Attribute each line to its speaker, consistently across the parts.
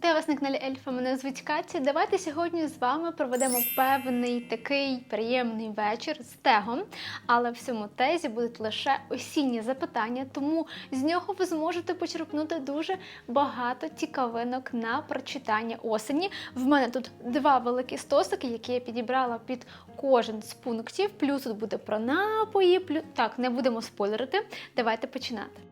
Speaker 1: Вітаю вас на каналі Ельфа. Мене звуть Катя. Давайте сьогодні з вами проведемо певний такий приємний вечір з тегом. Але в цьому тезі будуть лише осінні запитання, тому з нього ви зможете почерпнути дуже багато цікавинок на прочитання осені. В мене тут два великі стосики, які я підібрала під кожен з пунктів. Плюс тут буде про напої. Плюс так, не будемо спойлерити. Давайте починати.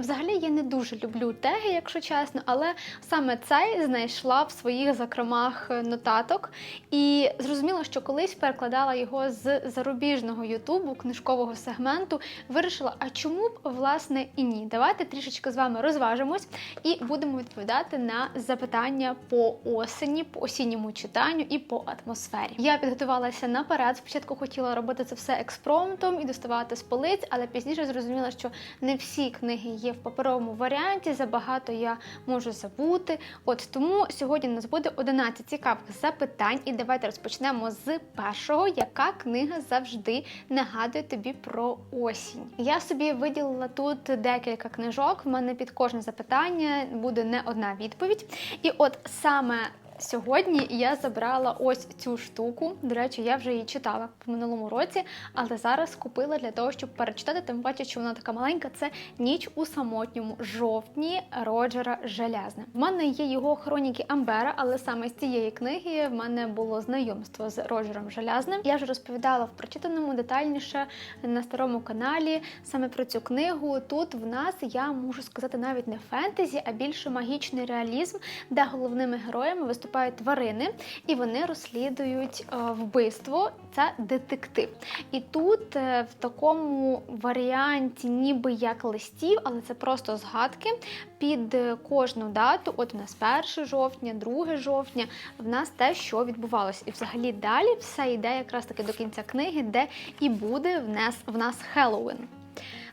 Speaker 1: Взагалі я не дуже люблю теги, якщо чесно, але саме цей знайшла в своїх закромах нотаток. І зрозуміла, що колись перекладала його з зарубіжного ютубу, книжкового сегменту. Вирішила, а чому б власне і ні? Давайте трішечки з вами розважимось і будемо відповідати на запитання по осені, по осінньому читанню і по атмосфері. Я підготувалася наперед. Спочатку хотіла робити це все експромтом і доставати з полиць, але пізніше зрозуміла, що не всі книги є в паперовому варіанті. Забагато я можу забути. От тому сьогодні у нас буде 11 цікавих запитань, і давайте розпочнемо з першого, яка книга завжди нагадує тобі про осінь. Я собі виділила тут декілька книжок. В мене під кожне запитання буде не одна відповідь. І от саме Сьогодні я забрала ось цю штуку. До речі, я вже її читала в минулому році, але зараз купила для того, щоб перечитати. Тим паче, що вона така маленька. Це ніч у самотньому жовтні Роджера Желязне. В мене є його хроніки Амбера, але саме з цієї книги в мене було знайомство з Роджером Желязним. Я вже розповідала в прочитаному детальніше на старому каналі саме про цю книгу. Тут в нас я можу сказати навіть не фентезі, а більше магічний реалізм, де головними героями виступають тварини, і вони розслідують е, вбивство. Це детектив. І тут е, в такому варіанті, ніби як листів, але це просто згадки під е, кожну дату. От у нас 1 жовтня, 2 жовтня, в нас те, що відбувалося. І взагалі далі все йде якраз таки до кінця книги, де і буде в нас, в нас Хеллоуін.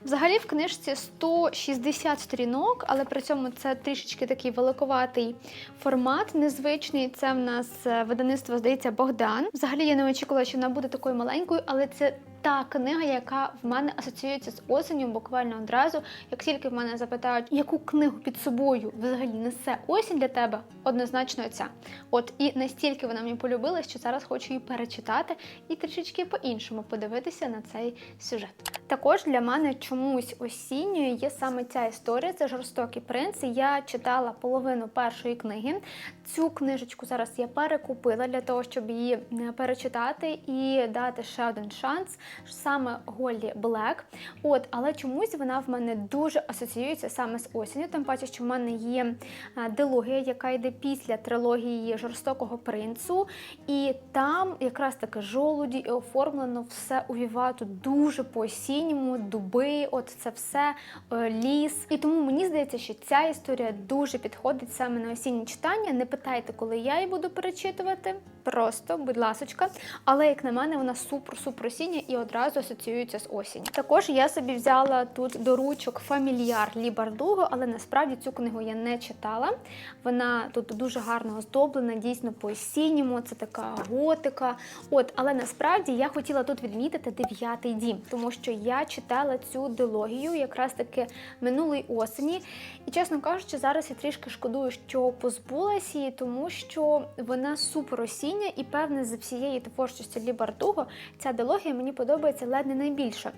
Speaker 1: Взагалі в книжці 160 сторінок, але при цьому це трішечки такий великоватий формат, незвичний. Це в нас видаництво видавництво, здається, Богдан. Взагалі я не очікувала, що вона буде такою маленькою, але це та книга, яка в мене асоціюється з осенню, буквально одразу. Як тільки в мене запитають, яку книгу під собою взагалі несе осінь для тебе, однозначно ця. От і настільки вона мені полюбилась, що зараз хочу її перечитати і трішечки по-іншому подивитися на цей сюжет. Також для мене чомусь осінньою є саме ця історія. Це жорстокий принц. Я читала половину першої книги. Цю книжечку зараз я перекупила для того, щоб її е, перечитати і дати ще один шанс. Саме Голлі Блек. От, але чомусь вона в мене дуже асоціюється саме з осінню. Тим паче, що в мене є е, дилогія, яка йде після трилогії жорстокого принцу. І там якраз таке жолуді і оформлено все у Вівату дуже по осінньому, дуби, от це все е, ліс. І тому мені здається, що ця історія дуже підходить саме на осіннє читання. Не питайте, коли я її буду перечитувати. Просто, будь ласочка. Але, як на мене, вона супер-супер осіння і одразу асоціюється з осінню. Також я собі взяла тут до ручок фамільяр Лі Бардуго, але насправді цю книгу я не читала. Вона тут дуже гарно оздоблена, дійсно по осінньому. Це така готика. От, але насправді я хотіла тут відмітити дев'ятий дім, тому що я читала цю дилогію якраз таки минулої осені. І, чесно кажучи, зараз я трішки шкодую, що позбулася її, тому що вона супер осіння, і певне з всієї творчості Лі Бардуго ця дилогія мені подобається ледь не найбільше.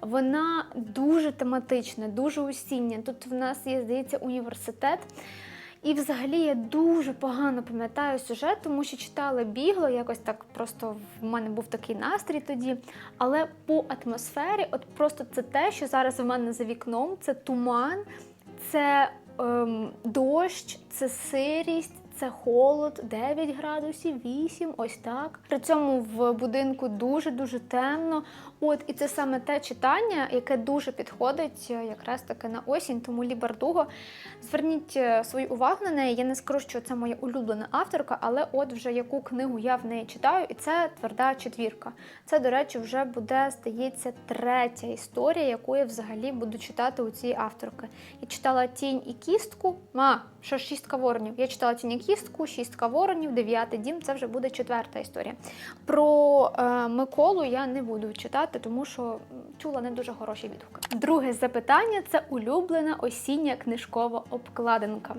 Speaker 1: Вона дуже тематична, дуже осіння. Тут в нас є, здається, університет. І взагалі я дуже погано пам'ятаю сюжет, тому що читала бігло, якось так просто в мене був такий настрій тоді. Але по атмосфері, от просто це те, що зараз в мене за вікном, це туман, це ем, дощ, це сирість. Це холод, 9 градусів, 8, ось так. При цьому в будинку дуже-дуже темно. От, і це саме те читання, яке дуже підходить е, якраз таки на осінь, тому Лі Бардуго. Зверніть е, свою увагу на неї. Я не скажу, що це моя улюблена авторка, але от вже яку книгу я в неї читаю, і це тверда четвірка. Це, до речі, вже буде, здається, третя історія, яку я взагалі буду читати у цієї авторки. Я читала тінь і кістку. А, що ж шістка воронів. Я читала і невістку, шістка воронів, дев'ятий дім це вже буде четверта історія. Про е, Миколу я не буду читати, тому що чула не дуже хороші відгуки. Друге запитання це улюблена осіння книжкова обкладинка.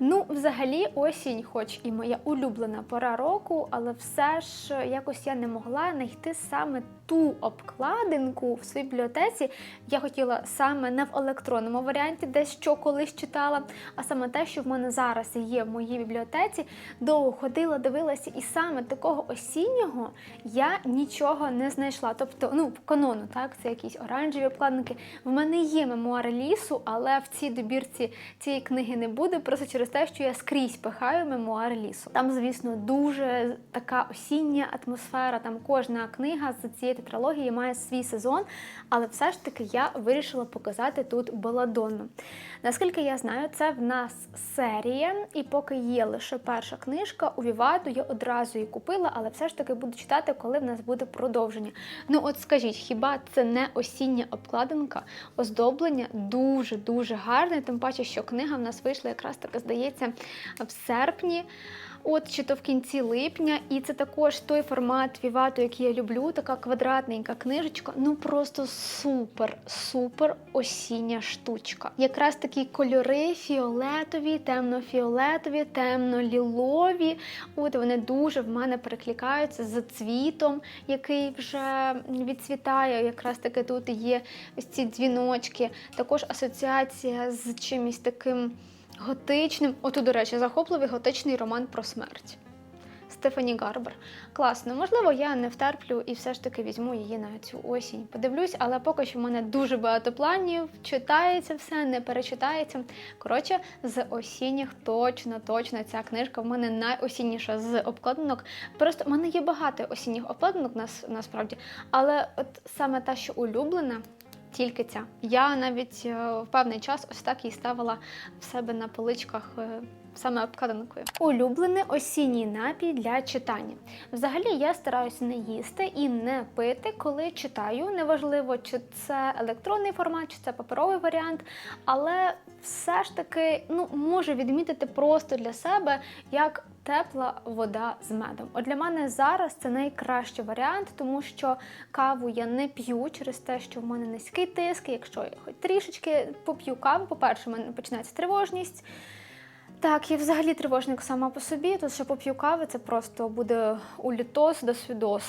Speaker 1: Ну, взагалі, осінь, хоч і моя улюблена пора року, але все ж якось я не могла знайти саме ту обкладинку в своїй бібліотеці. Я хотіла саме не в електронному варіанті, десь що колись читала, а саме те, що в мене зараз є в моїй бібліотеці. Довго ходила, дивилася, і саме такого осіннього я нічого не знайшла. Тобто, ну, канону, так, це якісь оранжеві обкладинки. В мене є мемуари лісу, але в цій добірці цієї книги не буде, просто через те, що я скрізь пихаю мемуари лісу. Там, звісно, дуже така осіння атмосфера. Там кожна книга з цієї тетралогії має свій сезон, але все ж таки я вирішила показати тут Беладонну. Наскільки я знаю, це в нас серія, і поки є лише перша книжка, у Віваду я одразу її купила, але все ж таки буду читати, коли в нас буде продовження. Ну от скажіть, хіба це не осіння обкладинка? Оздоблення дуже дуже гарне, тим паче, що книга в нас вийшла якраз таки, здається, в серпні. От чи то в кінці липня, і це також той формат Вівату, який я люблю, така квадратненька книжечка. Ну просто супер, супер осіння штучка. Якраз такі кольори фіолетові, темно-фіолетові, темно-лілові. От вони дуже в мене перекликаються з цвітом, який вже відцвітає. Якраз таки тут є ось ці дзвіночки. Також асоціація з чимось таким готичним. Отут, до речі, захопливий готичний роман про смерть. Стефані Гарбер. Класно. Можливо, я не втерплю і все ж таки візьму її на цю осінь. Подивлюсь, але поки що в мене дуже багато планів. Читається все, не перечитається. Коротше, з осінніх точно, точно ця книжка в мене найосінніша з обкладинок. Просто в мене є багато осінніх обкладинок нас, насправді, але от саме та, що улюблена. Тільки ця. Я навіть е, в певний час ось так її ставила в себе на поличках е, саме обкладинкою. Улюблений осінній напій для читання. Взагалі я стараюся не їсти і не пити, коли читаю. Неважливо, чи це електронний формат, чи це паперовий варіант, але все ж таки ну, можу відмітити просто для себе як тепла вода з медом. От для мене зараз це найкращий варіант, тому що каву я не п'ю через те, що в мене низький тиск. Якщо я хоч трішечки поп'ю каву, по-перше, в мене починається тривожність. Так, я взагалі тривожник сама по собі. Тут ще поп'ю кави, це просто буде улітос до свідос.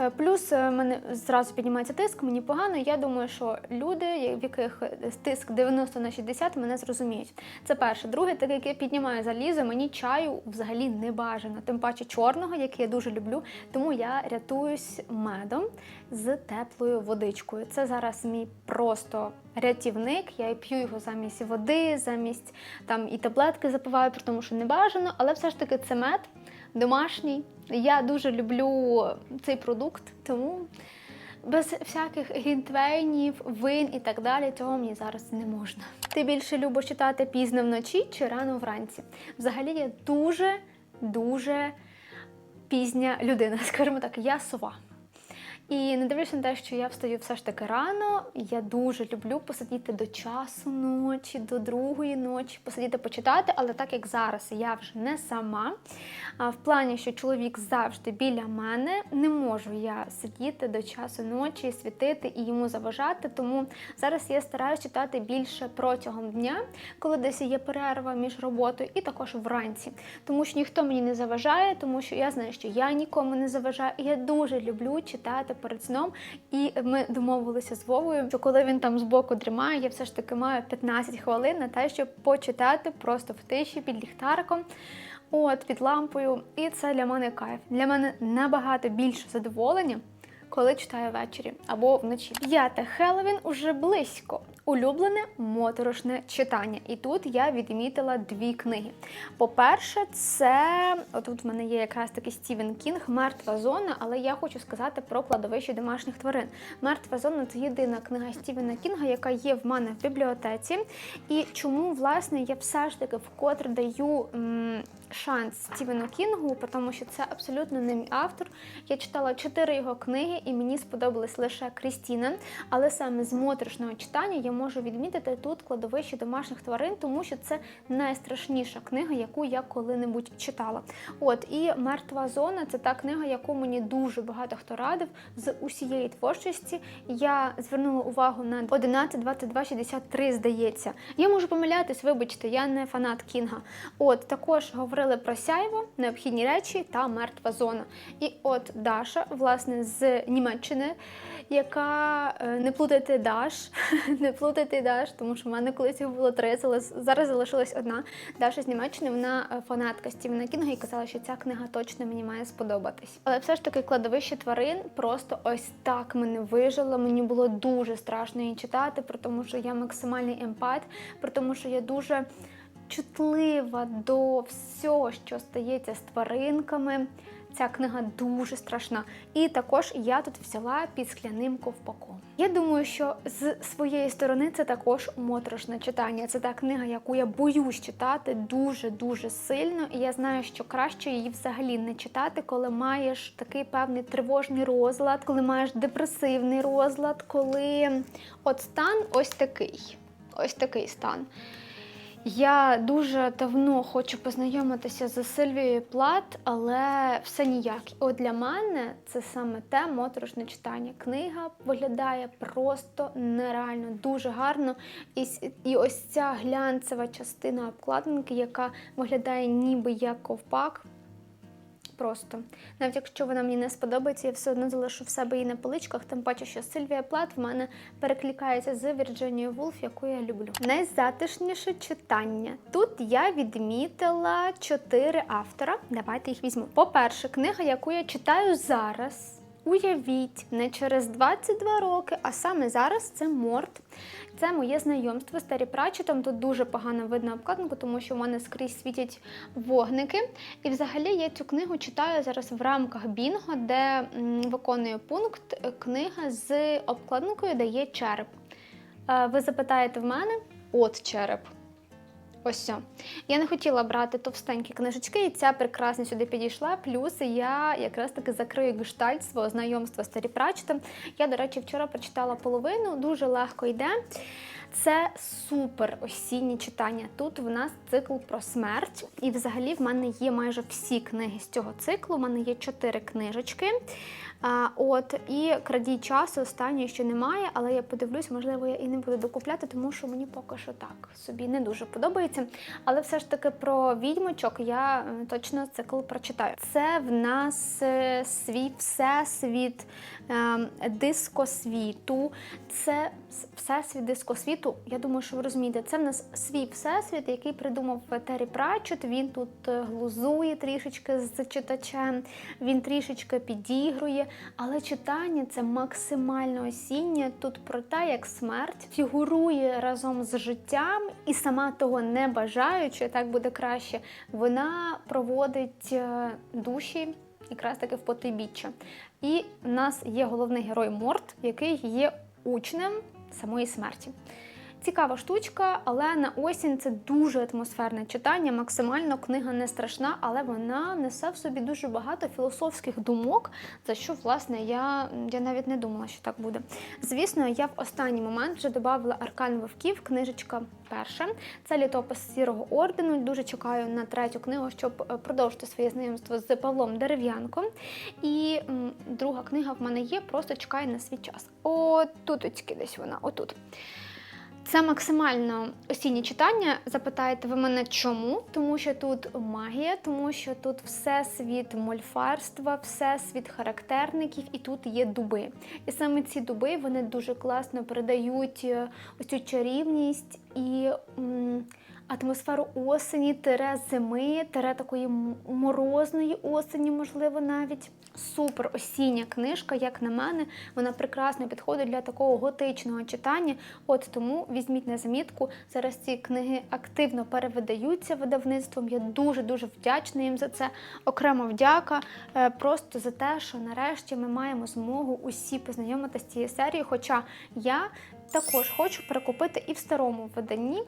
Speaker 1: Е, Плюс е, мене зразу піднімається тиск, мені погано. Я думаю, що люди, в яких тиск 90 на 60, мене зрозуміють. Це перше. Друге, так як я піднімаю залізо, мені чаю взагалі не бажано. Тим паче чорного, який я дуже люблю. Тому я рятуюсь медом з теплою водичкою. Це зараз мій просто рятівник. Я п'ю його замість води, замість там і таблетки запиваю, тому, що не бажано, але все ж таки це мед домашній. Я дуже люблю цей продукт, тому без всяких грінтвейнів, вин і так далі, цього мені зараз не можна. Ти більше любиш читати пізно вночі чи рано вранці? Взагалі я дуже, дуже пізня людина, скажімо так, я сова. І не дивлячись на те, що я встаю все ж таки рано, я дуже люблю посидіти до часу ночі, до другої ночі, посидіти почитати, але так як зараз я вже не сама, в плані, що чоловік завжди біля мене, не можу я сидіти до часу ночі, світити і йому заважати. Тому зараз я стараюся читати більше протягом дня, коли десь є перерва між роботою, і також вранці. Тому що ніхто мені не заважає, тому що я знаю, що я нікому не заважаю. І я дуже люблю читати перед сном. І ми домовилися з Вовою, що коли він там збоку дрімає, я все ж таки маю 15 хвилин на те, щоб почитати просто в тиші під ліхтариком. От під лампою, і це для мене кайф. Для мене набагато більше задоволення, коли читаю ввечері або вночі. П'яте Хеллоуін уже близько. Улюблене моторошне читання. І тут я відмітила дві книги. По-перше, це отут в мене є якраз таки Стівен Кінг, Мертва зона, але я хочу сказати про кладовище домашніх тварин. Мертва зона це єдина книга Стівена Кінга, яка є в мене в бібліотеці. І чому, власне, я все ж таки вкотре даю м, шанс Стівену Кінгу, тому що це абсолютно не мій автор. Я читала чотири його книги, і мені сподобалась лише Крістіна. Але саме з моторошного читання я можу відмітити тут кладовище домашніх тварин, тому що це найстрашніша книга, яку я коли-небудь читала. От і мертва зона це та книга, яку мені дуже багато хто радив з усієї творчості. Я звернула увагу на 11, 22, 63, здається. Я можу помилятись, вибачте, я не фанат Кінга. От також говорили про сяйво, необхідні речі та мертва зона. І от Даша, власне, з Німеччини, яка е, не плутайте Даш, не плутайте Даш, тому що в мене колись їх було три, зараз залишилась одна. Даша з Німеччини, вона е, фанатка Стівена Кінга і казала, що ця книга точно мені має сподобатись. Але все ж таки кладовище тварин просто ось так мене вижило. Мені було дуже страшно її читати, тому що я максимальний емпат, про тому що я дуже чутлива до всього, що стається з тваринками. Ця книга дуже страшна. І також я тут взяла під скляним ковпаком. Я думаю, що з своєї сторони це також моторошне читання. Це та книга, яку я боюсь читати дуже-дуже сильно. І я знаю, що краще її взагалі не читати, коли маєш такий певний тривожний розлад, коли маєш депресивний розлад, коли от стан ось такий. Ось такий стан. Я дуже давно хочу познайомитися з Сильвією Плат, але все ніяк. От для мене це саме те моторошне читання. Книга виглядає просто нереально, дуже гарно. І, і ось ця глянцева частина обкладинки, яка виглядає ніби як ковпак. Просто навіть якщо вона мені не сподобається, я все одно залишу в себе її на поличках, тим паче, що Сильвія Плат в мене перекликається з Вірджинією Вулф, яку я люблю. Найзатишніше читання. Тут я відмітила чотири автора. Давайте їх візьму. По-перше, книга, яку я читаю зараз. Уявіть, не через 22 роки, а саме зараз це Морт. Це моє знайомство з Террі Пратчетом. Тут дуже погано видно обкладинку, тому що в мене скрізь світять вогники. І взагалі я цю книгу читаю зараз в рамках Бінго, де виконує пункт е, книга з обкладинкою, де є череп. Е, Ви запитаєте в мене? От череп. Ось все. Я не хотіла брати товстенькі книжечки, і ця прекрасно сюди підійшла. Плюс я якраз таки закрию гештальт свого знайомства з Террі Пратчетом. Я, до речі, вчора прочитала половину, дуже легко йде. Це супер осіннє читання. Тут в нас цикл про смерть, і взагалі в мене є майже всі книги з цього циклу. У мене є чотири книжечки. А, от і крадій часу останньої ще немає, але я подивлюсь, можливо, я і не буду докупляти, тому що мені поки що так собі не дуже подобається. Але все ж таки про відьмочок я е, точно цикл прочитаю. Це в нас е, свій всесвіт е, дискосвіту. Це всесвіт дискосвіту. Я думаю, що ви розумієте, це в нас свій всесвіт, який придумав Террі Пратчет. Він тут е, глузує трішечки з читачем, він трішечки підігрує, але читання це максимально осіннє. Тут про те, як смерть фігурує разом з життям, і сама того не бажаючи, так буде краще. Вона проводить е, душі якраз таки в потойбіччя. І в нас є головний герой Морт, який є учнем самої смерті. Цікава штучка, але на осінь це дуже атмосферне читання. Максимально книга не страшна, але вона несе в собі дуже багато філософських думок, за що, власне, я, я навіть не думала, що так буде. Звісно, я в останній момент вже додавала аркан вовків, книжечка перша. Це літопис сірого ордену. Дуже чекаю на третю книгу, щоб е, продовжити своє знайомство з Павлом Дерев'янком. І м, друга книга в мене є, просто чекаю на свій час. Отут десь вона, отут. Це максимально осіннє читання. Запитаєте ви мене чому? Тому що тут магія, тому що тут всесвіт мольфарства, всесвіт характерників, і тут є дуби. І саме ці дуби вони дуже класно передають е, ось цю чарівність і. м, Атмосферу осені, тере зими, тере такої морозної осені, можливо, навіть супер осіння книжка, як на мене, вона прекрасно підходить для такого готичного читання. От тому візьміть на замітку. Зараз ці книги активно перевидаються видавництвом. Я дуже дуже вдячна їм за це. Окремо вдяка е, просто за те, що нарешті ми маємо змогу усі познайомитися з цією серією. Хоча я також хочу перекупити і в старому виданні.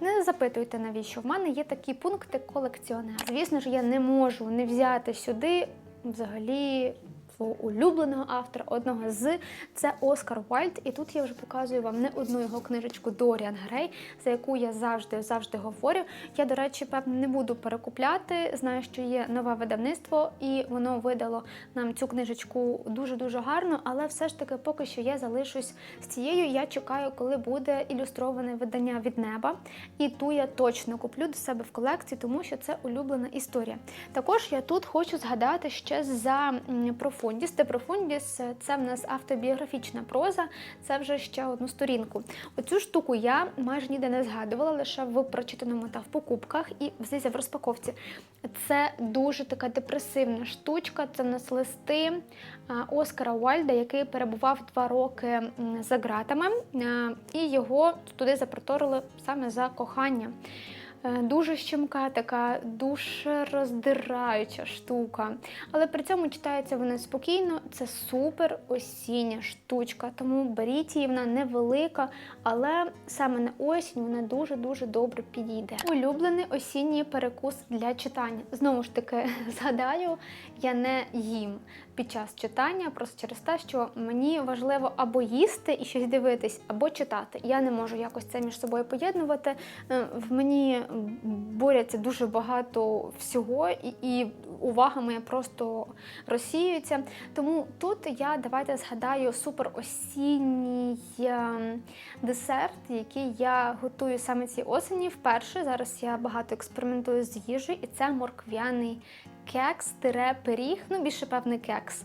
Speaker 1: Не запитуйте, навіщо. В мене є такі пункти колекціонера. Звісно ж, я не можу не взяти сюди взагалі свого улюбленого автора, одного з це Оскар Вальд. І тут я вже показую вам не одну його книжечку Доріан Грей, за яку я завжди завжди говорю. Я, до речі, певно, не буду перекупляти. Знаю, що є нове видавництво, і воно видало нам цю книжечку дуже дуже гарно, але все ж таки, поки що я залишусь з цією. Я чекаю, коли буде ілюстроване видання від неба. І ту я точно куплю до себе в колекції, тому що це улюблена історія. Також я тут хочу згадати ще за м, Профундіс. Де Профундіс це в нас автобіографічна проза, це вже ще одну сторінку. Оцю штуку я майже ніде не згадувала, лише в прочитаному та в покупках і здається, в розпаковці. Це дуже така депресивна штучка. Це в нас листи Оскара Уальда, який перебував два роки за ґратами, і його туди запроторили саме за кохання. Е, Дуже щемка, така душероздираюча штука. Але при цьому читається вона спокійно. Це супер осіння штучка. Тому беріть її, вона невелика, але саме на осінь вона дуже-дуже добре підійде. Улюблений осінній перекус для читання. Знову ж таки, згадаю, я не їм під час читання, просто через те, що мені важливо або їсти і щось дивитись, або читати. Я не можу якось це між собою поєднувати. Е, В мені борються дуже багато всього, і, увага моя просто розсіюється. Тому тут я давайте згадаю супер осінній е, десерт, який я готую саме цієї осені. Вперше зараз я багато експериментую з їжею, і це морквяний кекс-пиріг, ну більше певний кекс.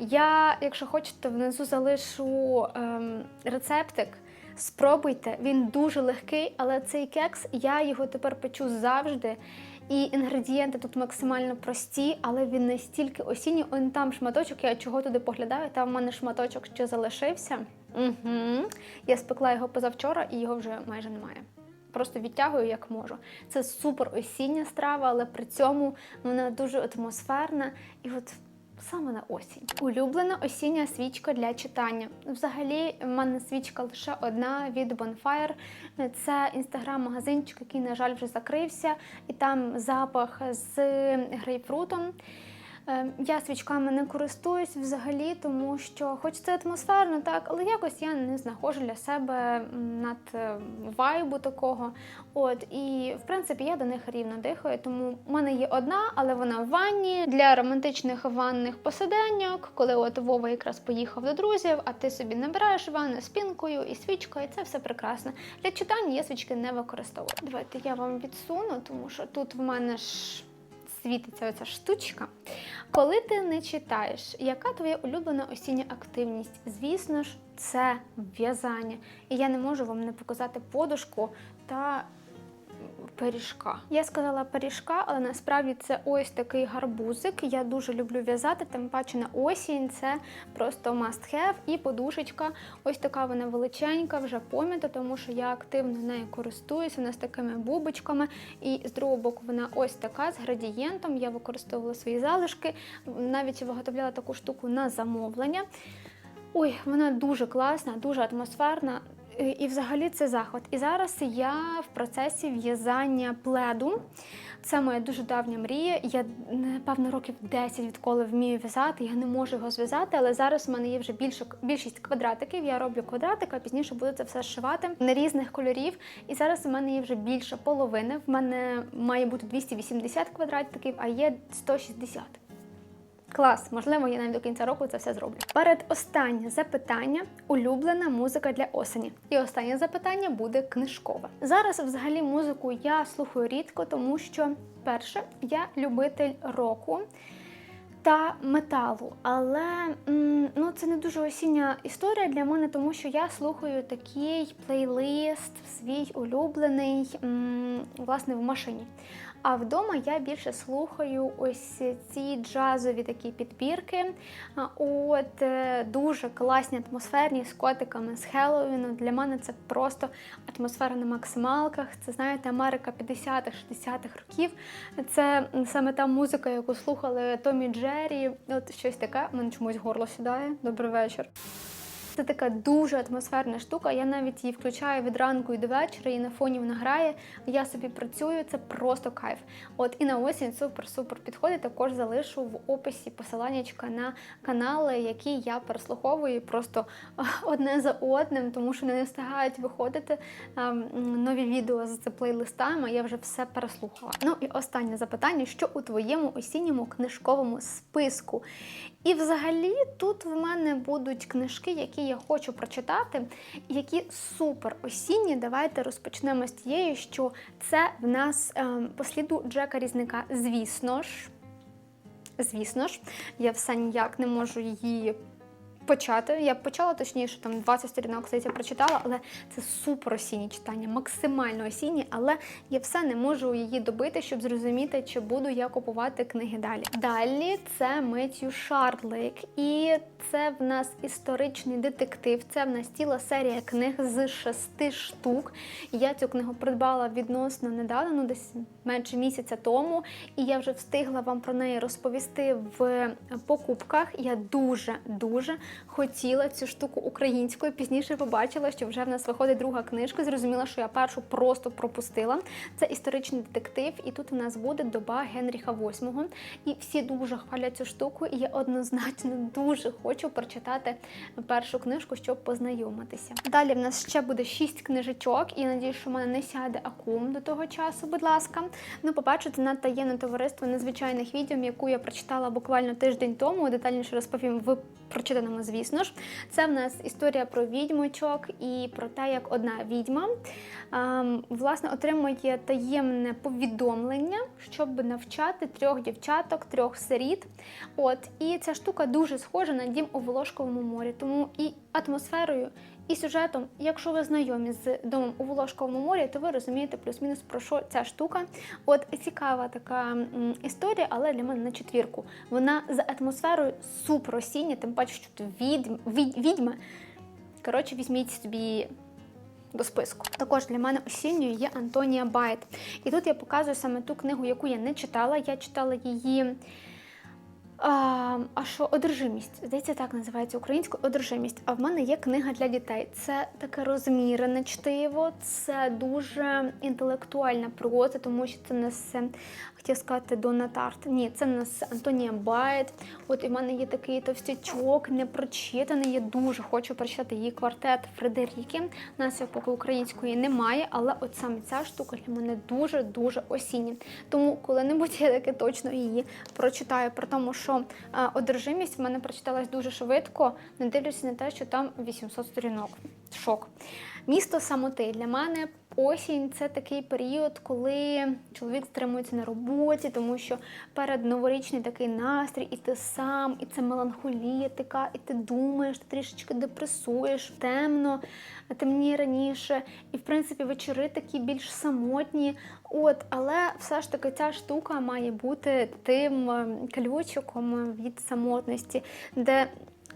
Speaker 1: Я, якщо хочете, внизу залишу ем, рецептик. Спробуйте, він дуже легкий, але цей кекс я його тепер печу завжди. І інгредієнти тут максимально прості, але він настільки осінній. Он там шматочок, я чого туди поглядаю, там в мене шматочок ще залишився. Угу. Я спекла його позавчора і його вже майже немає. Просто відтягую як можу. Це супер осіння страва, але при цьому вона дуже атмосферна і от саме на осінь. Улюблена осіння свічка для читання. Взагалі, в мене свічка лише одна від Bonfire. Це інстаграм-магазинчик, який, на жаль, вже закрився, і там запах з грейпфрутом. Е, Я свічками не користуюсь взагалі, тому що, хоч це атмосферно, так, але якось я не знаходжу для себе над е, вайбу такого. От і в принципі я до них рівно дихаю. Тому в мене є одна, але вона в ванні для романтичних ванних посиденьок, коли от Вова якраз поїхав до друзів, а ти собі набираєш ванну з пінкою і свічкою, і це все прекрасно. Для читання я свічки не використовую. Давайте я вам відсуну, тому що тут в мене ж світиться оця штучка. Коли ти не читаєш, яка твоя улюблена осіння активність? Звісно ж, це в'язання. І я не можу вам не показати подушку та пиріжка. Я сказала пиріжка, але насправді це ось такий гарбузик. Я дуже люблю в'язати, тим паче на осінь це просто must have. І подушечка, ось така вона величенька, вже пом'ята, тому що я активно нею користуюся, вона з такими бубочками. І з другого боку вона ось така з градієнтом. Я використовувала свої залишки, навіть виготовляла таку штуку на замовлення. Ой, вона дуже класна, дуже атмосферна. І взагалі це захват. І зараз я в процесі в'язання пледу. Це моя дуже давня мрія. Я напевно років 10 відколи вмію в'язати. Я не можу його зв'язати, але зараз в мене є вже більше більшість квадратиків. Я роблю квадратика, а пізніше буду це все зшивати на різних кольорів. І зараз у мене є вже більше половини. В мене має бути 280 квадратиків, а є 160. Клас, можливо, я навіть до кінця року це все зроблю. Перед останнє запитання улюблена музика для осені. І останнє запитання буде книжкове. Зараз, взагалі, музику я слухаю рідко, тому що, перше, я любитель року. Та металу, але ну це не дуже осіння історія для мене, тому що я слухаю такий плейлист, свій улюблений, власне, в машині. А вдома я більше слухаю ось ці джазові такі підбірки. От е, дуже класні атмосферні з котиками з Хеллоуіну. Для мене це просто атмосфера на максималках. Це знаєте, Америка 50-х, 60-х років. Це саме та музика, яку слухали Томі Джері. От щось таке. Мене чомусь горло сідає. Добрий вечір. Це така дуже атмосферна штука. Я навіть її включаю від ранку і до вечора, і на фоні вона грає. Я собі працюю, це просто кайф. От і на осінь супер-супер підходить. Також залишу в описі посиланнячка на канали, які я переслуховую просто одне за одним, тому що не встигають виходити нові відео з плейлистами. Я вже все переслухала. Ну і останнє запитання: що у твоєму осінньому книжковому списку? І взагалі тут в мене будуть книжки, які я хочу прочитати, які супер осінні. Давайте розпочнемо з тією, що це в нас ем, посліду Джека Різника. Звісно ж, звісно ж, я все ніяк не можу її. Почати. Я почала точніше, там 20 сторінок здається, прочитала, але це супер осінні читання, максимально осінні, але я все не можу її добити, щоб зрозуміти, чи буду я купувати книги далі. Далі це Меттью Шардлейк, і це в нас історичний детектив. Це в нас ціла серія книг з шести штук. Я цю книгу придбала відносно недавно, ну десь менше місяця тому, і я вже встигла вам про неї розповісти в покупках. Я дуже дуже хотіла цю штуку українською. Пізніше побачила, що вже в нас виходить друга книжка. Зрозуміла, що я першу просто пропустила. Це історичний детектив, і тут в нас буде доба Генріха VIII. І всі дуже хвалять цю штуку. І я однозначно дуже хочу прочитати першу книжку, щоб познайомитися. Далі в нас ще буде шість книжечок, і я надію, що в мене не сяде акум до того часу. Будь ласка, ну побачите на таємне товариство незвичайних відео, яку я прочитала буквально тиждень тому. Детальніше розповім в прочитаному, звісно ж. Це в нас історія про відьмочок і про те, як одна відьма ем, власне отримує таємне повідомлення, щоб навчати трьох дівчаток, трьох сиріт. От і ця штука дуже схожа на дім у Волошковому морі, тому і атмосферою. І сюжетом, якщо ви знайомі з домом у Волошковому морі, то ви розумієте плюс-мінус про що ця штука. От цікава така історія, але для мене на четвірку. Вона за атмосферою супер осіння, тим паче, що тут відьм, від, відьми. Коротше, візьміть собі до списку. Також для мене осінньою є Антонія Байт. І тут я показую саме ту книгу, яку я не читала. Я читала її. А, що одержимість? Здається, так називається українською одержимість. А в мене є книга для дітей. Це таке розмірене чтиво, це дуже інтелектуальна проза, тому що це несе, хотів сказати, Дона. Ні, це несе Антонія Байт. От і в мене є такий товстячок, непрочитаний. Я дуже хочу прочитати її квартет Фредеріки. Нас поки української немає, але от саме ця штука для мене дуже-дуже осіння. Тому коли-небудь я таки точно її прочитаю. При тому, що а, одержимість в мене прочиталась дуже швидко, не дивлячись на те, що там 800 сторінок. Шок. Місто самоти для мене осінь це такий період, коли чоловік стримується на роботі, тому що перед новорічний такий настрій, і ти сам, і це меланхолія така, і ти думаєш, ти трішечки депресуєш, темно, темніє раніше, і в принципі вечори такі більш самотні. От, але все ж таки ця штука має бути тим ем, ключиком від самотності, де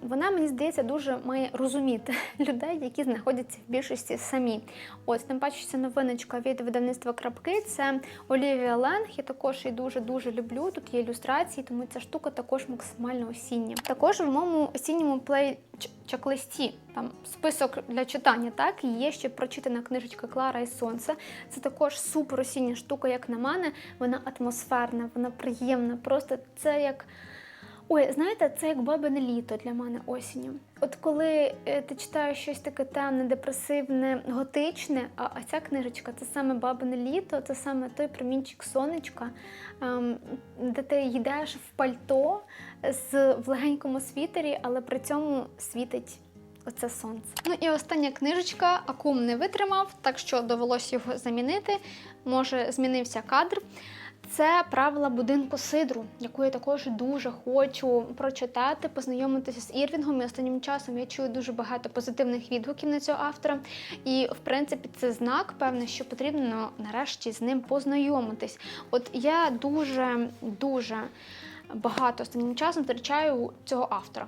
Speaker 1: вона, мені здається, дуже має розуміти людей, які знаходяться в більшості самі. Ось, тим паче, ця новиночка від видавництва крапки. Це Олівія Ленг. Я також її дуже-дуже люблю. Тут є ілюстрації, тому ця штука також максимально осіння. Також в моєму осінньому плей чек-листі, там список для читання, так і є ще прочитана книжечка Клара і Сонце. Це також супер осіння штука, як на мене. Вона атмосферна, вона приємна. Просто це як. Ой, знаєте, це як бабине літо для мене осінню. От коли е, ти читаєш щось таке темне, депресивне, готичне, а, а ця книжечка це саме бабине літо, це саме той промінчик сонечка, ем, де ти йдеш в пальто з в легенькому світері, але при цьому світить. Оце сонце. Ну і остання книжечка Акум не витримав, так що довелося його замінити. Може, змінився кадр. Це правила будинку Сидру, яку я також дуже хочу прочитати, познайомитися з Ірвінгом. І останнім часом я чую дуже багато позитивних відгуків на цього автора. І, в принципі, це знак, певне, що потрібно нарешті з ним познайомитись. От я дуже дуже багато останнім часом втрачаю цього автора.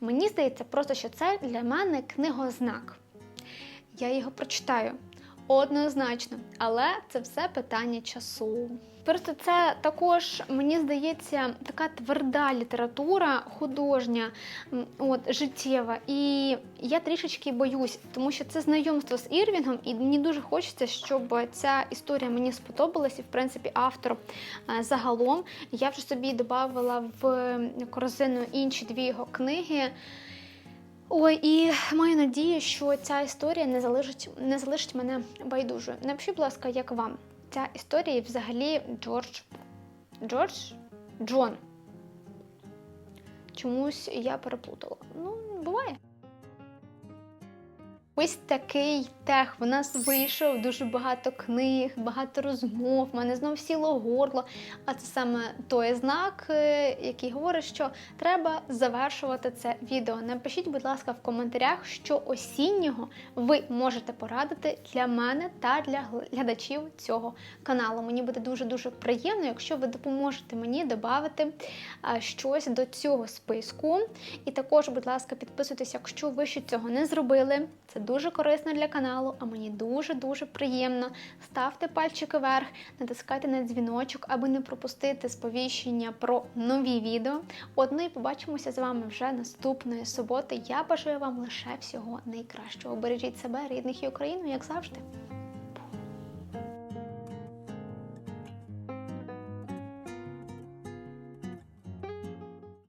Speaker 1: Мені здається, просто що це для мене книгознак. Я його прочитаю. Однозначно, але це все питання часу. Просто це також, мені здається, така тверда література художня, от життєва. І я трішечки боюсь, тому що це знайомство з Ірвінгом, і мені дуже хочеться, щоб ця історія мені сподобалась, і в принципі автор е, загалом. Я вже собі додавала в корзину інші дві його книги. Ой, і маю надію, що ця історія не залишить, не залишить мене байдужою. Напишіть, будь ласка, як вам ця історія взагалі Джордж. Джордж? Джон. Чомусь я переплутала. Ну, буває. Ось такий тех. У нас вийшов дуже багато книг, багато розмов. У мене знову сіло горло. А це саме той знак, е, який говорить, що треба завершувати це відео. Напишіть, будь ласка, в коментарях, що осіннього ви можете порадити для мене та для глядачів цього каналу. Мені буде дуже дуже приємно, якщо ви допоможете мені додати щось до цього списку. І також, будь ласка, підписуйтесь, якщо ви ще цього не зробили. Це дуже корисно для каналу, а мені дуже-дуже приємно. Ставте пальчики вверх, натискайте на дзвіночок, аби не пропустити сповіщення про нові відео. От, ну і побачимося з вами вже наступної суботи. Я бажаю вам лише всього найкращого. Бережіть себе, рідних і Україну, як завжди.